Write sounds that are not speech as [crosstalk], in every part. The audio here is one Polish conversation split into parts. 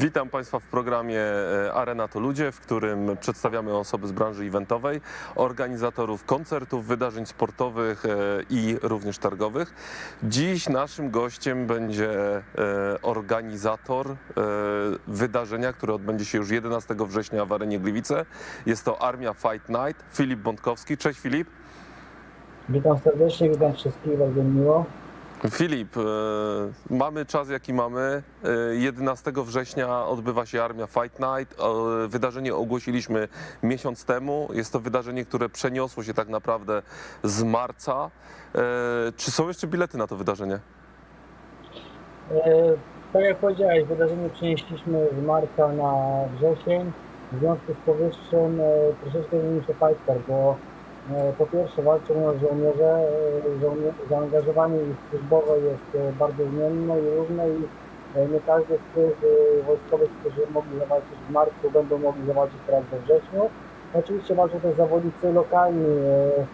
Witam Państwa w programie e, Arena to Ludzie, w którym przedstawiamy osoby z branży eventowej, organizatorów koncertów, wydarzeń sportowych e, i również targowych. Dziś naszym gościem będzie e, organizator wydarzenia, które odbędzie się już 11 września w Arenie Gliwice. Jest to Armia Fight Night. Filip Bątkowski. Cześć Filip. Witam serdecznie, witam wszystkich, bardzo mi miło. Filip, e, mamy czas jaki mamy. E, 11 września odbywa się Armia Fight Night. E, Wydarzenie ogłosiliśmy miesiąc temu. Jest to wydarzenie, które przeniosło się tak naprawdę z marca. E, Czy są jeszcze bilety na to wydarzenie? E, tak jak powiedziałeś, wydarzenie przenieśliśmy z marca na wrzesień. W związku z powyższym e, troszeczkę zmienił się fighter, bo e, po pierwsze walczą żołnierze, e, żołnie, zaangażowanie ich służbowe jest e, bardzo zmienne i różne i e, nie każdy z tych e, wojskowych, którzy mogli zawalczyć w marcu, będą mogli zawalczyć teraz we wrześniu. Oczywiście walczą też zawodnicy lokalni e,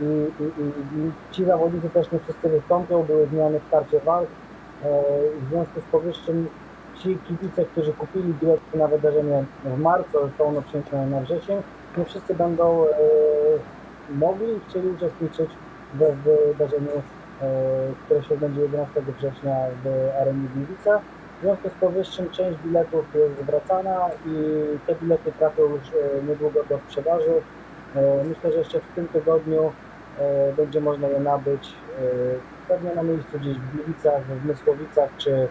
i, i, i, i ci zawodnicy też nie wszyscy wystąpią, były zmiany w karcie walk. E, W związku z powyższym ci kibice, którzy kupili bilety na wydarzenie w marcu, zostało ono przeniesione na wrzesień, nie wszyscy będą e, mogli i chcieli uczestniczyć we wydarzeniu, e, które się odbędzie 11 września w arenie Gliwice. W związku z powyższym część biletów jest zwracana i te bilety trafią już e, niedługo do sprzedaży. E, Myślę, że jeszcze w tym tygodniu będzie można je nabyć pewnie na miejscu gdzieś w Gliwicach, w Mysłowicach czy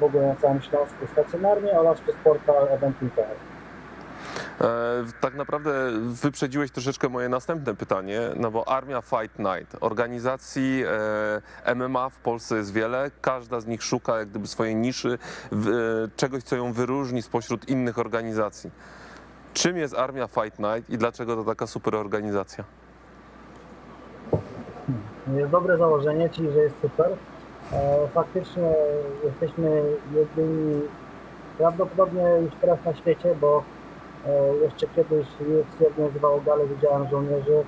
w ogóle na całym Śląsku stacjonarnie oraz przez portal eventim.pl. E, Tak naprawdę wyprzedziłeś troszeczkę moje następne pytanie, no bo Armia Fight Night, organizacji e, MMA w Polsce jest wiele, każda z nich szuka jak gdyby swojej niszy, e, czegoś co ją wyróżni spośród innych organizacji. Czym jest Armia Fight Night i dlaczego to taka super organizacja? Jest dobre założenie, czyli że jest super. Faktycznie jesteśmy jedyni prawdopodobnie już teraz na świecie, bo jeszcze kiedyś UFC organizowało galę z udziałem żołnierzy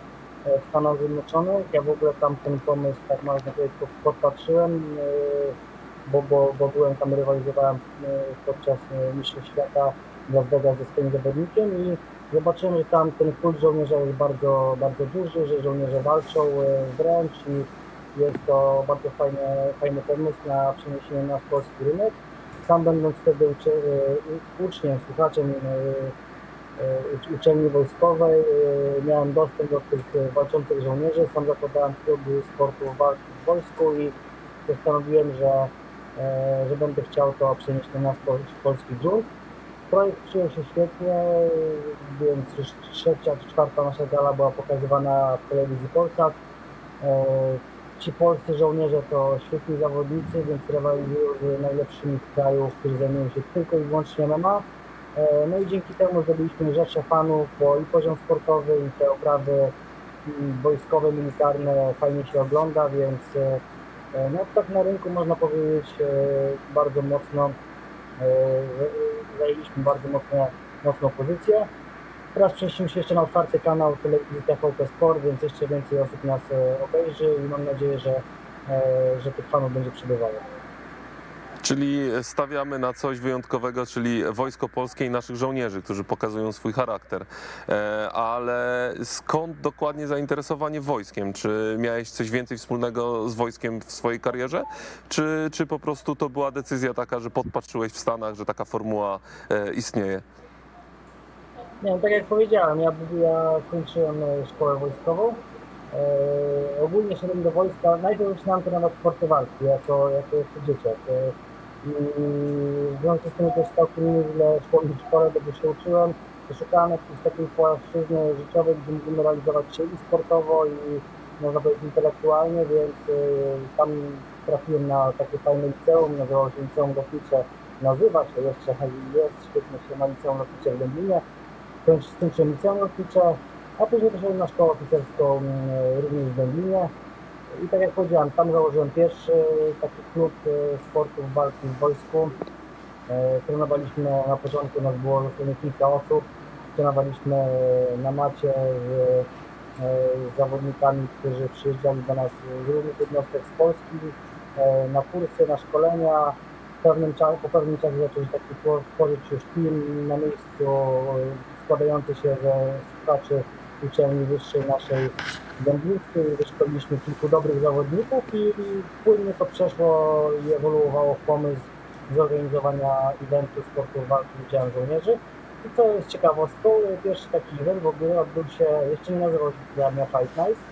e, w Stanach Zjednoczonych. Ja w ogóle tam ten pomysł, tak można powiedzieć, po- podpatrzyłem, e, bo, bo, bo byłem tam, rywalizowałem e, podczas e, Mistrzostw Świata w Las ze swoim zawodnikiem i zobaczyłem, że tam ten kult żołnierza jest bardzo, bardzo duży, że żołnierze walczą e, wręcz i jest to bardzo fajny, fajny pomysł na przeniesienie na polski rynek. Sam będąc wtedy uczy, e, uczniem, słuchaczem e, e, uczelni wojskowej, e, miałem dostęp do tych walczących żołnierzy. Sam zakładałem kluby sportu walki w wojsku i postanowiłem, że, e, że będę chciał to przenieść na pol- polski grunt. Projekt przyjął się świetnie, więc już trzecia czy czwarta nasza gala była pokazywana w telewizji Polsat. E, Ci polscy żołnierze to świetni zawodnicy, więc rywalizują z najlepszymi z krajów, którzy zajmują się tylko i wyłącznie MMA. E, No i dzięki temu zrobiliśmy rzesze fanów, bo i poziom sportowy, i te oprawy wojskowe, militarne fajnie się ogląda, więc e, e, no tak na rynku można powiedzieć bardzo mocno zajęliśmy bardzo mocno, mocną pozycję. Teraz przenieśliśmy się jeszcze na otwarty kanał telewizji TVP Sport, więc jeszcze więcej osób nas obejrzy i mam nadzieję, że, że tych fanów będzie przybywało. Czyli stawiamy na coś wyjątkowego, czyli Wojsko Polskie i naszych żołnierzy, którzy pokazują swój charakter. E, Ale skąd dokładnie zainteresowanie wojskiem? Czy miałeś coś więcej wspólnego z wojskiem w swojej karierze? Czy, czy po prostu to była decyzja taka, że podpatrzyłeś w Stanach, że taka formuła e, istnieje? Nie wiem, tak jak powiedziałem, ja, ja kończyłem e, szkołę wojskową. Ogólnie szedłem do wojska, najpierw zaczynałem to nawet sporty walki, jako, jako dzieciak. W związku z tym też całkiem nieźle szło szkole, dobrze się uczyłem. Szukałem jakiejś takiej płaszczyzny życiowej, gdzie mógłbym realizować się i sportowo, i można powiedzieć intelektualnie, więc e, tam trafiłem na takie fajne liceum, nazywało się Liceum Lotnicze, nazywa się jeszcze, jest, świetnie się ma Liceum Lotnicze w kończy- skończyłem liceum lotnicze, a później poszedłem na szkołę oficerską mm, również w Berlinie. I tak jak powiedziałem, tam założyłem pierwszy taki klub e, sportów walki w wojsku. E, Trenowaliśmy na początku, nas było dosłownie kilka osób. Trenowaliśmy e, na macie z, z zawodnikami, którzy przyjeżdżali do nas z różnych jednostek z Polski, na kursy, na szkolenia. pewnym czasie, po pewnym czasie zaczął się taki two- tworzyć już team na miejscu składający się ze słuchaczy uczelni wyższej naszej dęblińskiej. Wyszkoliliśmy kilku dobrych zawodników i, i płynnie to przeszło i ewoluowało w pomysł zorganizowania eventu sportu walki z udziałem żołnierzy. I co jest ciekawostką, pierwszy taki event w ogóle odbył się, jeszcze nie nazywał się Armia Fight Night,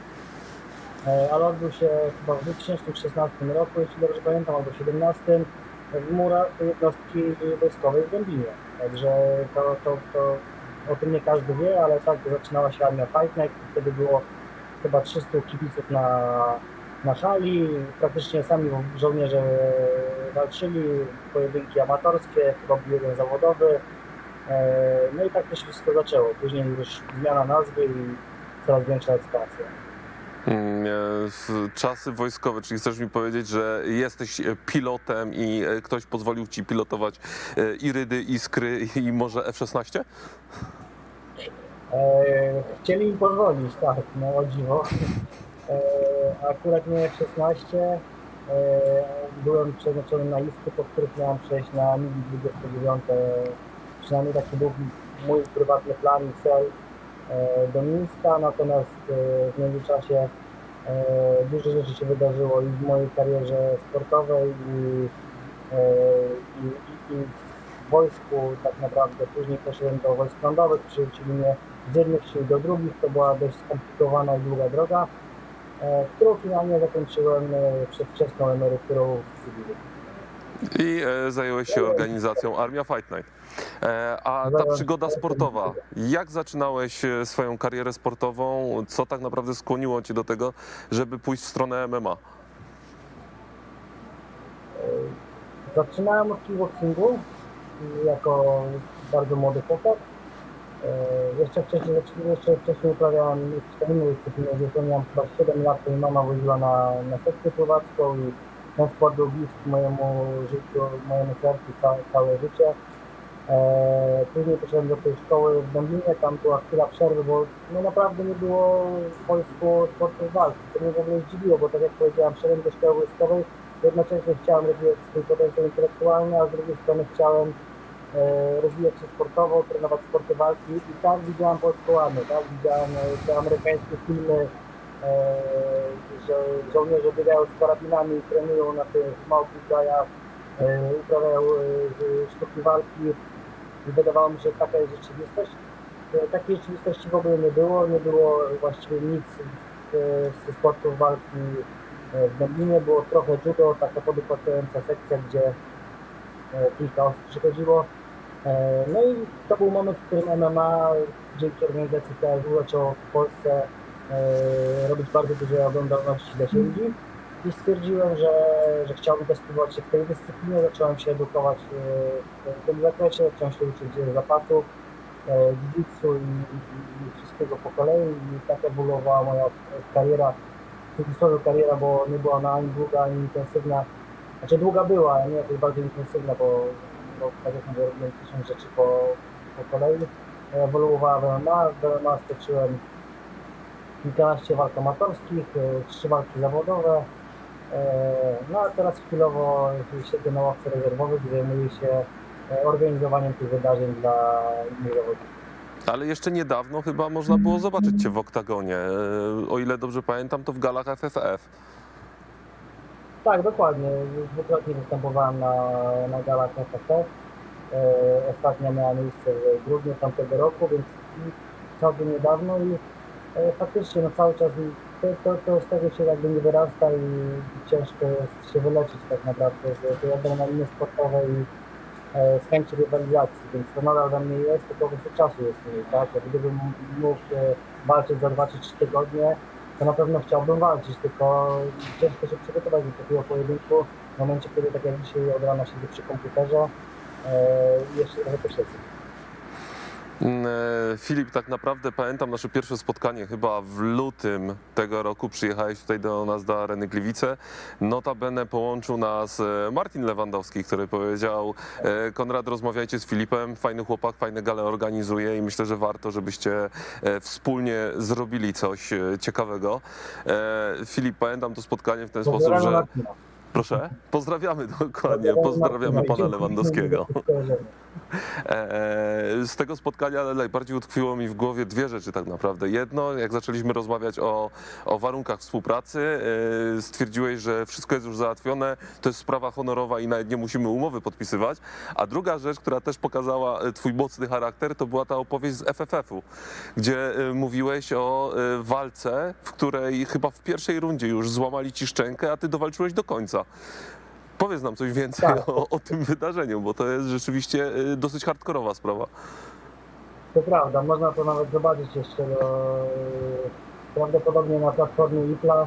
e, ale odbył się chyba w 2016 roku, jeśli dobrze pamiętam, albo 2017 w murach jednostki wojskowej w Dębinie. Także to, to, to o tym nie każdy wie, ale tak zaczynała się Armia Fight Night, wtedy było chyba 300 kibiców na, na szali, praktycznie sami żołnierze walczyli, pojedynki amatorskie, chyba był jeden zawodowy, E, No i tak to się wszystko zaczęło. Później już zmiana nazwy i coraz większa ekspansja. Mm, e, Czasy wojskowe, czyli chcesz mi powiedzieć, że jesteś e, pilotem i e, ktoś pozwolił ci pilotować Irydy, Iskry i może F-16? E, Chcieli im pozwolić, tak, no o dziwo. E, Akurat F-16. E, Byłem przeznaczony na isty, po których miałem przejść na MiG-29. Przynajmniej taki był mój prywatny plan i cel do Mińska, natomiast e, w międzyczasie e, dużo rzeczy się wydarzyło i w mojej karierze sportowej i, e, i, i, i w wojsku tak naprawdę. Później poszedłem do wojsk lądowych, przerzucili mnie z jednych sił do drugich. To była dość skomplikowana i długa droga, e, którą finalnie zakończyłem e, przedwczesną emeryturą w cywilu. I e, zająłeś się organizacją Armia Fight Night. E, A ta przygoda sportowa, jak zaczynałeś e, swoją karierę sportową? Co tak naprawdę skłoniło cię do tego, żeby pójść w stronę MMA? Zaczynałem od kickboxingu y, jako bardzo młody chłopak. Jeszcze wcześniej, jeszcze wcześniej uprawiałem inne dyscypliny. Gdzie miałem chyba 7 lat, mi mama woziła na, na sekcję pływacką i ten sport był bliski mojemu życiu, mojemu sercu całe, całe życie. E, Później poszedłem do tej szkoły w Dęblinie, tam była chwila przerwy, bo no naprawdę nie było w Polsku sportów walki. To mnie w ogóle zdziwiło, bo tak jak powiedziałem, szedłem do szkoły wojskowej, jednocześnie chciałem rozwijać swój potencjał intelektualny, a z drugiej strony chciałem e, rozwijać się sportowo, trenować sporty walki i tak widziałem polską armię, tak? Widziałem e, te amerykańskie filmy, że żołnierze biegają z karabinami, trenują na tych małpich gajach, e, uprawiają e, sztuki walki wydawało mi się, taka jest rzeczywistość. E, Takiej rzeczywistości w ogóle nie było, nie było właściwie nic ze sportów walki e, w Dęblinie, było trochę judo, taka podupadająca sekcja, gdzie e, kilka osób przychodziło. E, No i to był moment, w którym MMA dzięki organizacji KSW zaczęło w Polsce e, E, robić bardzo dużo, ja oglądam dla się ludzi i stwierdziłem, że, że chciałbym też spróbować się w tej dyscyplinie. Zacząłem się edukować e, w tym zakresie, zacząłem się uczyć zapasów, e, jiu i, i, wszystkiego po kolei i tak ewoluowała moja kariera, w cudzysłowie kariera, bo nie była ona ani długa, ani intensywna. Znaczy długa była, nie jakaś bardziej intensywna, bo, bo tak jak mówię, robiłem tysiąc rzeczy po, po kolei. Ewoluowała w MMA, w MMA skoczyłem 15 walk amatorskich, e, trzy walki zawodowe. E, no a teraz chwilowo siedzę na ławce rezerwowej, gdzie zajmuję się e, organizowaniem tych wydarzeń dla innych zawodników. Ale jeszcze niedawno chyba można było zobaczyć Cię w oktagonie. O ile dobrze pamiętam, to w galach FFF. Tak, dokładnie. Dwukrotnie występowałem na, na galach FFF. Ostatnia miała miejsce w grudniu tamtego roku, więc całkiem niedawno i faktycznie no, cały czas to, to, to z tego się jakby nie wyrasta i ciężko jest się wyleczyć tak naprawdę z tej adrenaliny sportowej i e, z chęci rywalizacji, więc to nadal we mnie jest, tylko po prostu czasu jest mniej, tak? Jak gdybym mógł e, walczyć za 2 czy 3 tygodnie, to na pewno chciałbym walczyć, tylko ciężko się przygotować do takiego pojedynku w momencie, kiedy tak jak dzisiaj od rana siedzę przy komputerze e, i jeszcze trochę posiedzę. Mm, e, Filip, tak naprawdę pamiętam nasze pierwsze spotkanie chyba w lutym tego roku. Przyjechałeś tutaj do nas do Areny Gliwice. Notabene połączył nas e, Martin Lewandowski, który powiedział e, Konrad, rozmawiajcie z Filipem, fajny chłopak, fajne gale organizuje i myślę, że warto, żebyście wspólnie zrobili coś ciekawego. Filip, pamiętam to spotkanie w ten sposób, Pozdrawiam że... Martina. Proszę? Pozdrawiamy dokładnie, pozdrawiamy pana Lewandowskiego. E, Z tego spotkania najbardziej utkwiło mi w głowie dwie rzeczy tak naprawdę. Jedno, jak zaczęliśmy rozmawiać o, o warunkach współpracy, e, stwierdziłeś, że wszystko jest już załatwione, to jest sprawa honorowa i nawet nie musimy umowy podpisywać. A druga rzecz, która też pokazała e, twój mocny charakter, to była ta opowieść z FFF-u, gdzie e, mówiłeś o e, walce, w której chyba w pierwszej rundzie już złamali ci szczękę, a ty dowalczyłeś do końca. Powiedz nam coś więcej Tak. o, o tym wydarzeniu, bo to jest rzeczywiście y, dosyć hardkorowa sprawa. To prawda, można to nawet zobaczyć jeszcze no, prawdopodobnie na platformie IPLA.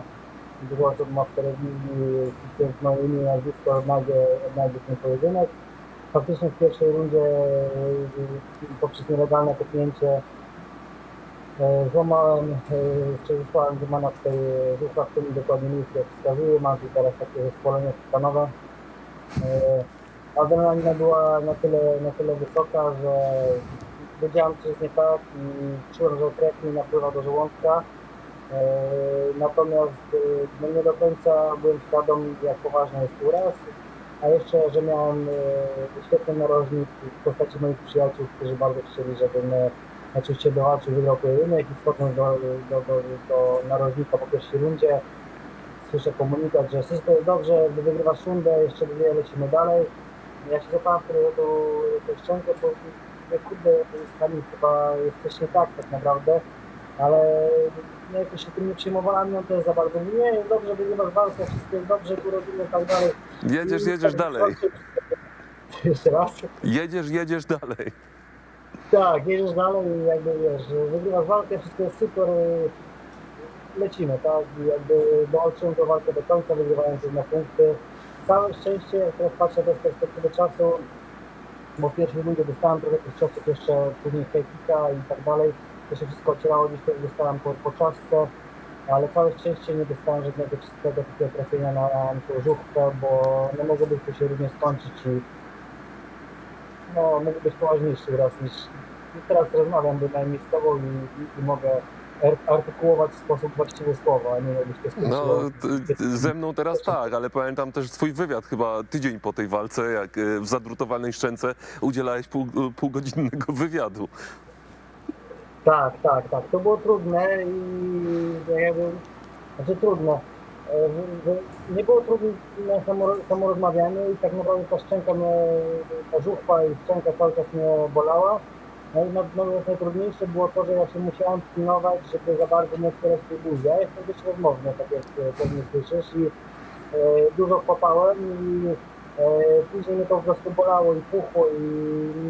Dużo osób ma w telewizji wpisuje imię nazwisko, odnajdzie, odnajdzie ten pojedynek. Faktycznie w pierwszej rundzie y, poprzez nielegalne kopnięcie złamałem, e, czy wysłałem Zymana w tej ruchach, w którym dokładnie miejsce jak wskazuje. Mam tu teraz takie zespolenie stanowe. E, Adrenalina była na tyle, na tyle wysoka, że wiedziałem, co jest nie tak i czułem, że krew mi napływa do żołądka. E, Natomiast no nie do końca byłem świadom, jak poważny jest uraz, a jeszcze, że miałem świetny narożnik w postaci moich przyjaciół, którzy bardzo chcieli, żebym oczywiście dołączył, wygrał pojedynek i wchodząc do, do, do, do narożnika po pierwszej rundzie, słyszę komunikat, że wszystko jest dobrze, gdy wygrywasz rundę, jeszcze dwie lecimy dalej. Ja się zapałem wtedy do tę szczękę, bo mówię, kurde, Kamil, chyba jest coś nie tak tak naprawdę, ale no, jakoś się tym nie przejmowałem, on też za bardzo mówi, nie, jest dobrze, wygrywasz walkę, wszystko jest dobrze, tu robimy tak dalej. Jedziesz, I jedziesz tak dalej. [laughs] Jeszcze raz. Jedziesz, jedziesz dalej. Tak, jedziesz dalej i jakby wiesz, wygrywasz walkę, wszystko jest super, lecimy, tak? I jakby dołączyłem tę walkę do końca, wygrywając na punkty. Całe szczęście, jak teraz patrzę bez perspektywy czasu, bo w pierwszej rundzie dostałem trochę tych ciosów jeszcze, później kajkika i tak dalej. To się wszystko ocierało, gdzieś dostałem po, po czaszce, ale całe szczęście nie dostałem żadnego czystego takiego trafienia na, na tą żółtkę, bo no mogłoby to się również skończyć i no, mógł być poważniejszy raz niż teraz rozmawiam bynajmniej z tobą i, i, i mogę ar- artykułować w sposób właściwy słowa, a nie jakbyś to skończyło. No, ze mną teraz tak, ale pamiętam też twój wywiad chyba tydzień po tej walce, jak y, w zadrutowanej szczęce udzielałeś pół, półgodzinnego [laughs] wywiadu. Tak, tak, tak. To było trudne i jakby, znaczy trudne. E, Nie było trudne samo, samo i tak naprawdę ta szczęka mnie, ta żuchwa i szczęka cały czas mnie bolała. No i natomiast najtrudniejsze było to, że ja się musiałem pilnować, żeby za bardzo nie otwierać tej buzi. Ja jestem dość rozmowny, tak jak e, pewnie słyszysz i e, dużo chłopałem i e, później mnie to po prostu bolało i puchło i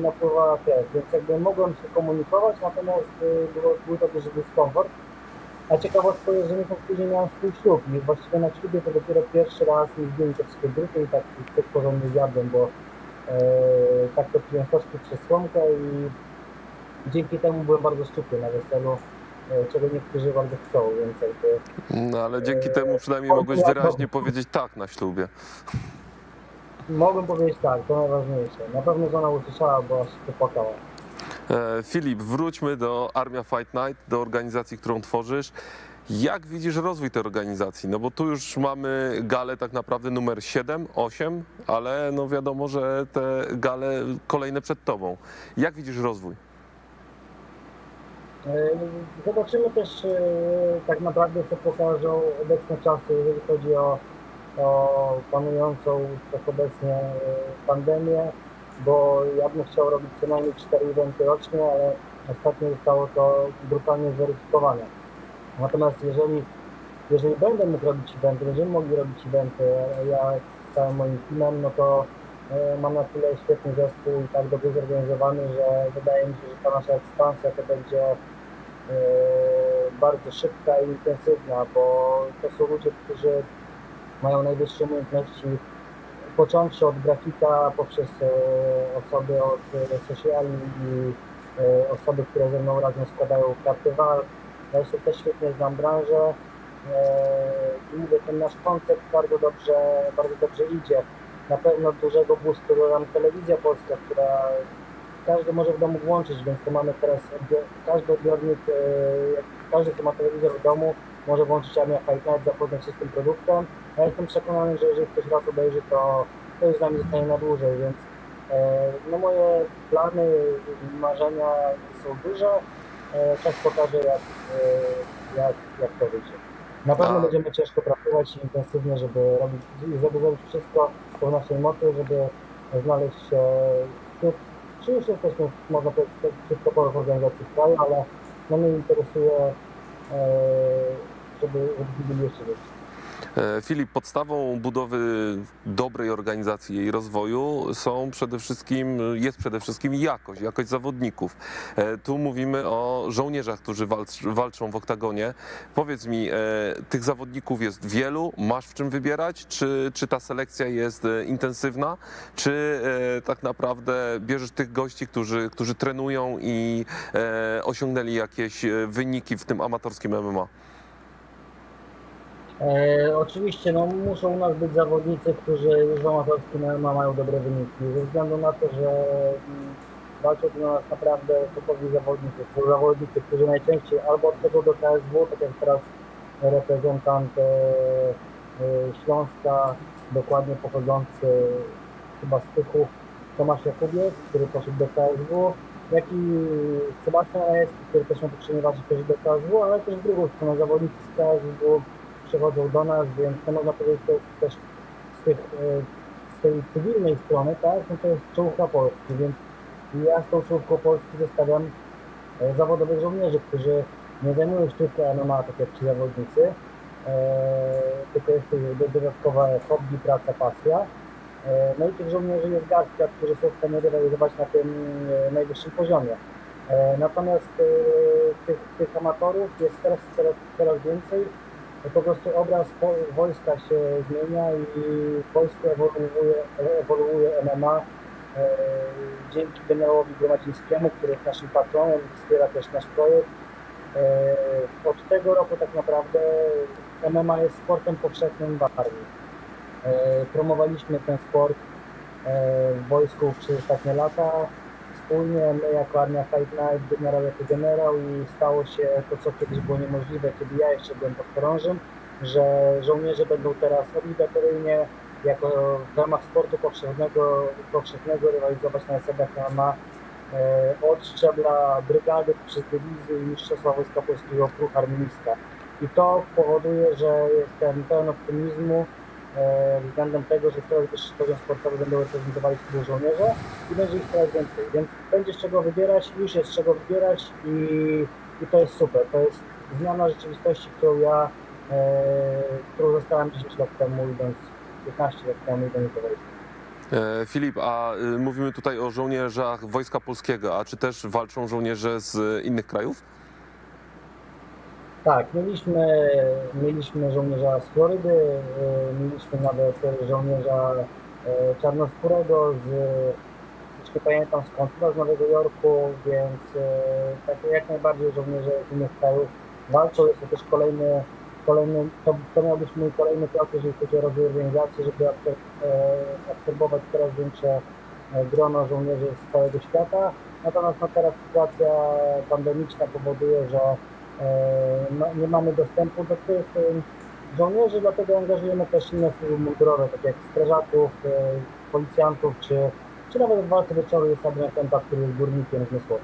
napływała krew, więc jakby mogłem się komunikować, natomiast e, było, był to duży dyskomfort. A ciekawostka jest, że miesiąc później miałem swój ślub i właściwie na ślubie to dopiero pierwszy raz mi zdjęli te wszystkie druty i tak coś porządnie zjadłem, bo e, tak to piłem soczki przez słomkę i dzięki temu byłem bardzo szczupły na weselu, e, czego niektórzy bardzo chcą, więc jakby No ale dzięki temu przynajmniej mogłeś wyraźnie powiedzieć tak na ślubie. mogłem powiedzieć tak, to najważniejsze. Na pewno żona usłyszała, bo aż się płakała. E, Filip, wróćmy do Armia Fight Night, do organizacji, którą tworzysz. Jak widzisz rozwój tej organizacji? No bo tu już mamy galę tak naprawdę numer 7, 8, ale no wiadomo, że te gale kolejne przed tobą. Jak widzisz rozwój? E, Zobaczymy też e, tak naprawdę, co pokażą obecne czasy, jeżeli chodzi o, o panującą tak obecnie pandemię, bo ja bym chciał robić co najmniej 4 eventy rocznie, ale ostatnio zostało to brutalnie zweryfikowane. Natomiast jeżeli, jeżeli będę mógł robić eventy, będziemy mogli robić eventy, ja z całym moim teamem, no to e, mam na tyle świetny zespół i tak dobrze zorganizowany, że wydaje mi się, że ta nasza ekspansja to będzie e, bardzo szybka i intensywna, bo to są ludzie, którzy mają najwyższe umiejętności, począwszy od grafika, poprzez e, osoby od e, sociali i e, osoby, które ze mną razem składają karty walk. Ja jeszcze też świetnie znam branżę i mówię, ten nasz koncept bardzo dobrze, bardzo dobrze idzie. Na pewno dużego boostu da nam telewizja polska, która każdy może w domu włączyć, więc to mamy teraz każdy odbiornik, każdy, kto ma telewizor w domu, może włączyć Armia Fight Night, zapoznać się z tym produktem. Ja jestem przekonany, że jeżeli ktoś raz obejrzy, to, to już z nami zostanie na dłużej, więc e, no moje plany, marzenia są duże. E, czas pokaże, jak, e, jak, jak to wyjdzie. Na pewno A- będziemy ciężko pracować intensywnie, żeby robić, żeby zrobić wszystko, co w naszej mocy, żeby znaleźć się wśród, czy już jesteśmy, można powiedzieć, wśród topowych organizacji w kraju, ale no mnie interesuje, e, lepsi. E, Filip, podstawą budowy dobrej organizacji jej rozwoju są przede wszystkim, jest przede wszystkim jakość, jakość zawodników. E, Tu mówimy o żołnierzach, którzy walcz, walczą w oktagonie. Powiedz mi, e, tych zawodników jest wielu, masz w czym wybierać? Czy, czy ta selekcja jest intensywna? Czy tak naprawdę bierzesz tych gości, którzy, którzy trenują i osiągnęli jakieś wyniki w tym amatorskim MMA? E, oczywiście no, muszą u nas być zawodnicy, którzy już w amatorskim MMA mają dobre wyniki, ze względu na to, że mm, walczą tu na nas naprawdę topowi zawodnicy. Zawodnicy, którzy najczęściej albo od tego do KSW, tak jak teraz reprezentant e, e, Śląska, dokładnie pochodzący chyba z Tychów, Tomasz Jakubiec, który poszedł do KSW, jak i Sebastian Rajewski, który też ma potrzebować też do KSW, ale też w drugą stronę zawodnicy z KSW przychodzą do nas, więc to można powiedzieć, to jest też z, tych, e, z tej cywilnej strony, tak, no to jest czołówka Polski, więc ja z tą czołówką Polski zostawiam e, zawodowych żołnierzy, którzy nie zajmują tylko MMA, tak jak ci zawodnicy, e, tylko jest to dodatkowe hobby, praca, pasja. E, No i tych żołnierzy jest garstka, którzy są w stanie rywalizować na tym najwyższym poziomie. Natomiast tych, tych amatorów jest teraz coraz, coraz więcej. Po prostu obraz wojska się zmienia i wojsko ewoluuje, ewoluuje MMA. E, Dzięki generałowi Gromadzińskiemu, który jest naszym patronem, wspiera też nasz projekt. E, Od tego roku tak naprawdę MMA jest sportem powszechnym w armii. E, Promowaliśmy ten sport w wojsku przez ostatnie lata. Wspólnie my jako Armia Fight Night, generał jako generał i stało się to, co kiedyś było niemożliwe, kiedy ja jeszcze byłem podchorążym, że żołnierze będą teraz obligatoryjnie jako w ramach sportu powszechnego, powszechnego rywalizować na zasadach MMA e, od szczebla brygady przez dywizję i mistrzostwa Wojska Polskiego Kruch Armijska. I to powoduje, że jestem pełen optymizmu względem tego, że coraz wyższy poziom sportowy będą reprezentowali wtedy żołnierze i będzie ich coraz więcej, więc będzie z czego wybierać, już jest z czego wybierać i, i to jest super. To jest zmiana rzeczywistości, którą ja, e, którą zostałem 10 lat temu, idąc 15 lat temu, idąc do wojska. E, Filip, a y, mówimy tutaj o żołnierzach Wojska Polskiego, a czy też walczą żołnierze z y, innych krajów? Tak, mieliśmy, mieliśmy żołnierza z Florydy, e, mieliśmy nawet żołnierza e, czarnoskórego z, nie pamiętam skąd, chyba z Nowego Jorku, więc e, tak jak najbardziej żołnierze z innych krajów walczą. Jest to też kolejny, kolejny to, to miał być mój kolejny krok, jeżeli chodzi o rozwój organizacji, żeby e, absorbować coraz większe e, grono żołnierzy z całego świata. Natomiast no, teraz sytuacja pandemiczna powoduje, że nie mamy dostępu do tych e, żołnierzy, dlatego angażujemy też inne służby mundurowe, takie jak strażaków, e, policjantów, czy, czy nawet w walce wieczoru jest Kępa, który jest górnikiem z Mysłowa.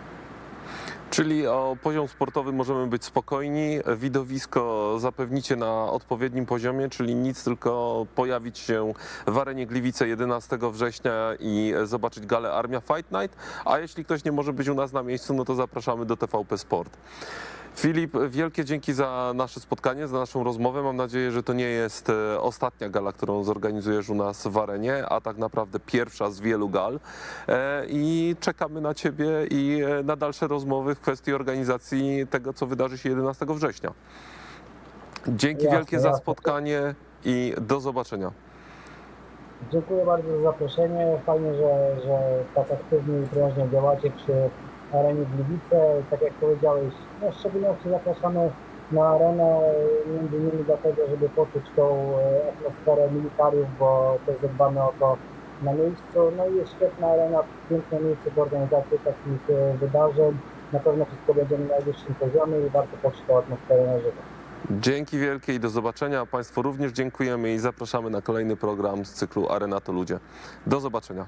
Czyli o poziom sportowy możemy być spokojni, widowisko zapewnicie na odpowiednim poziomie, czyli nic, tylko pojawić się w arenie Gliwice 11 września i zobaczyć galę Armia Fight Night, a jeśli ktoś nie może być u nas na miejscu, no to zapraszamy do TVP Sport. Filip, wielkie dzięki za nasze spotkanie, za naszą rozmowę. Mam nadzieję, że to nie jest e, ostatnia gala, którą zorganizujesz u nas w arenie, a tak naprawdę pierwsza z wielu gal. E, I czekamy na Ciebie i e, na dalsze rozmowy w kwestii organizacji tego, co wydarzy się 11 września. Dzięki Jasne, wielkie za jasne. spotkanie i do zobaczenia. Dziękuję bardzo za zaproszenie. Fajnie, że, że tak aktywnie i prężnie działacie przy arenie Gliwice. Tak jak powiedziałeś, no w szczególności zapraszamy na arenę między innymi dlatego, żeby poczuć tą e, atmosferę militariów, bo to jest zadbane o to na miejscu. No i jest świetna arena, piękne miejsce do organizacji takich e, wydarzeń. Na pewno wszystko będzie na najwyższym poziomie i warto poczuć tą atmosferę na żywo. Dzięki wielkie i do zobaczenia. Państwu również dziękujemy i zapraszamy na kolejny program z cyklu Arena to Ludzie. Do zobaczenia.